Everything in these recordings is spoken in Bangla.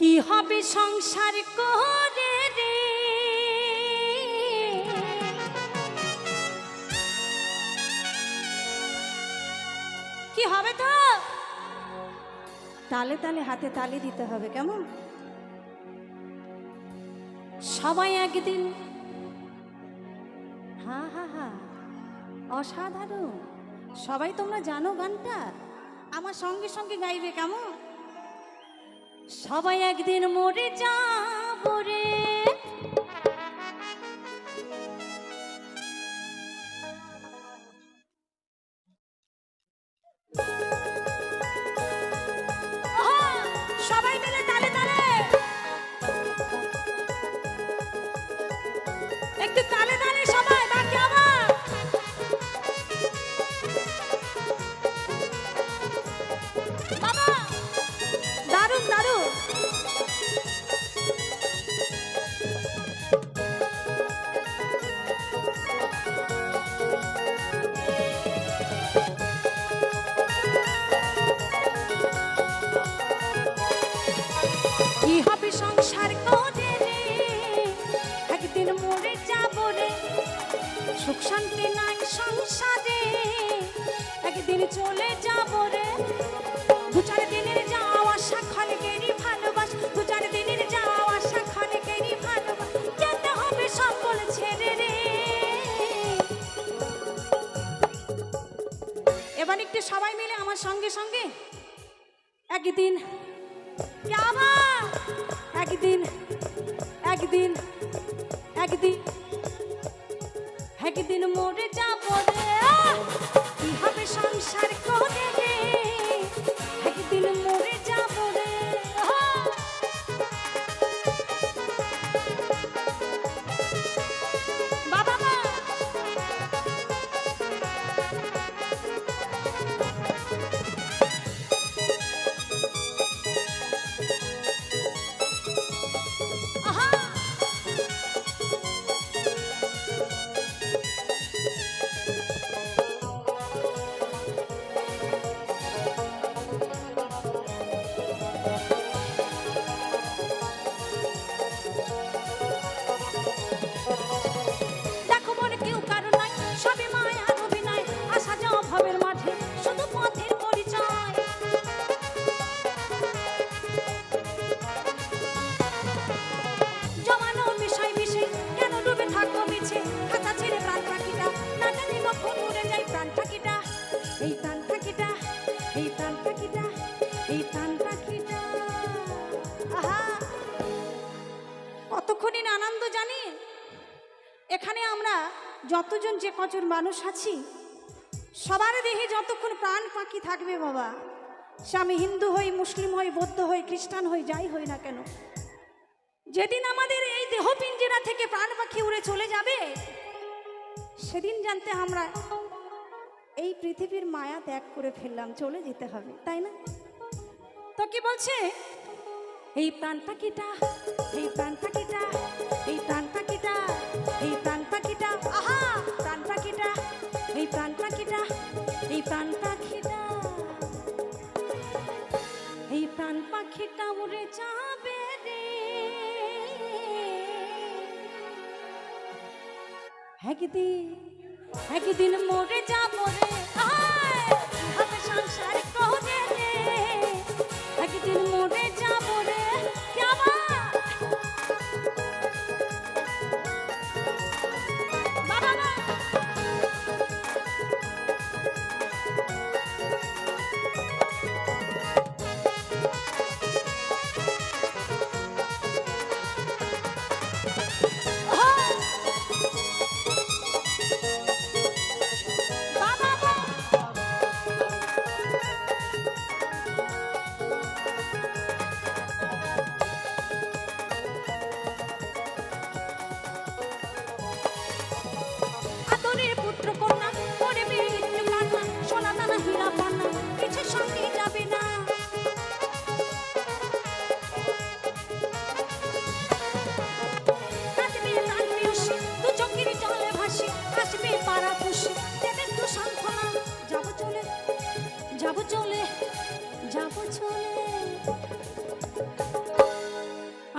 কি হবে সংসার করে রে? কি হবে তো? তালে তালে হাতে তালি দিতে হবে কেমন? সবাই একদিন। হা হা হা। অসাধারণ। সবাই তোমরা জানো গানটা? আমার সঙ্গে সঙ্গে গাইবে কেমন? সবাই একদিন মরে যাব রে। একটু একদিন চলে যাব রে। দু চার দিনের যাও আশা ক্ষণকেরই ভালোবাস। দু চার দিনের যাও আশা ক্ষণকেরই ভালোবাস। যেতে হবে সকল ছেড়ে রে। এবার একটু সবাই মিলে আমার সঙ্গে সঙ্গে। একদিন একদিন একদিন একদিন। কতক্ষণই আনন্দ জানি, এখানে আমরা যতজন যে কজন মানুষ আছি, সবার দেহে যতক্ষণ প্রাণ পাখি থাকবে বাবা, সে আমি হিন্দু হই, মুসলিম হই, বৌদ্ধ হই, খ্রিস্টান হই, যাই হই না কেন? যেদিন আমাদের এই দেহ পিঞ্জেরা থেকে প্রাণ পাখি উড়ে চলে যাবে, সেদিন জানতে আমরা এই পৃথিবীর মায়া ত্যাগ করে ফেললাম, চলে যেতে হবে, তাই না? তো কি বলছে? এই প্রাণ পাখিটা, এই প্রাণ পাখিটা, এই প্রাণ পাখিটা, এই প্রাণ পাখিটা, আহা! প্রাণ পাখিটা, এই প্রাণ পাখিটা, এই প্রাণ পাখিটা। এই প্রাণ পাখিটা উড়ে যাবে রে। একদিন একদিন মরে যাব রে।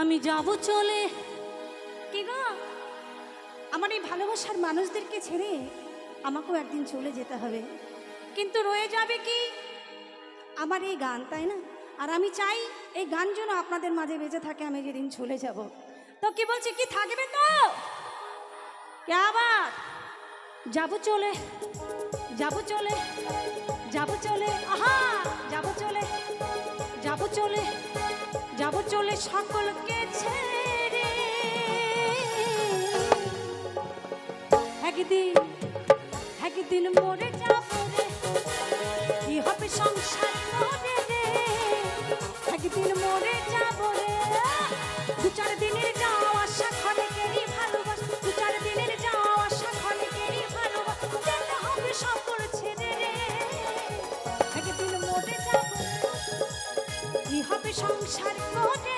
আমি যাব চলে। কি গো? আমার এই ভালোবাসার মানুষদেরকে ছেড়ে আমাকেও একদিন চলে যেতে হবে। কিন্তু রয়ে যাবে কি? আমার এই গান তাই না? আর আমি চাই এই গান যেন আপনাদের মাঝে বেঁচে থাকে আমি যেদিন চলে যাব। তো কি বলছি কি থাকবে তো? কে আবার? যাব চলে যাব চলে যাব চলে আহা! যাব চলে যাব চলে যাব চলে সকলকে ছেড়ে। একদিন একদিন মরে হবে সংসার করে রে। একদিন মরে যাব রে। দু চার দিনের যাওয়া আশা ক্ষণিকেরই ভালোবাসা। দু চার দিনের যাওয়া আশা ক্ষণিকেরই ভালোবাসা। যেতে হবে সকল ছেড়ে রে। একদিন মরে যাব। কি হবে সংসার করে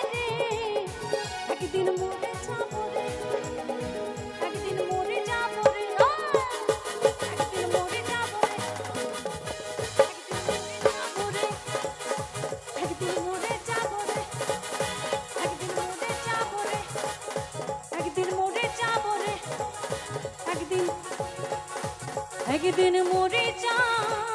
একদিন মরে রে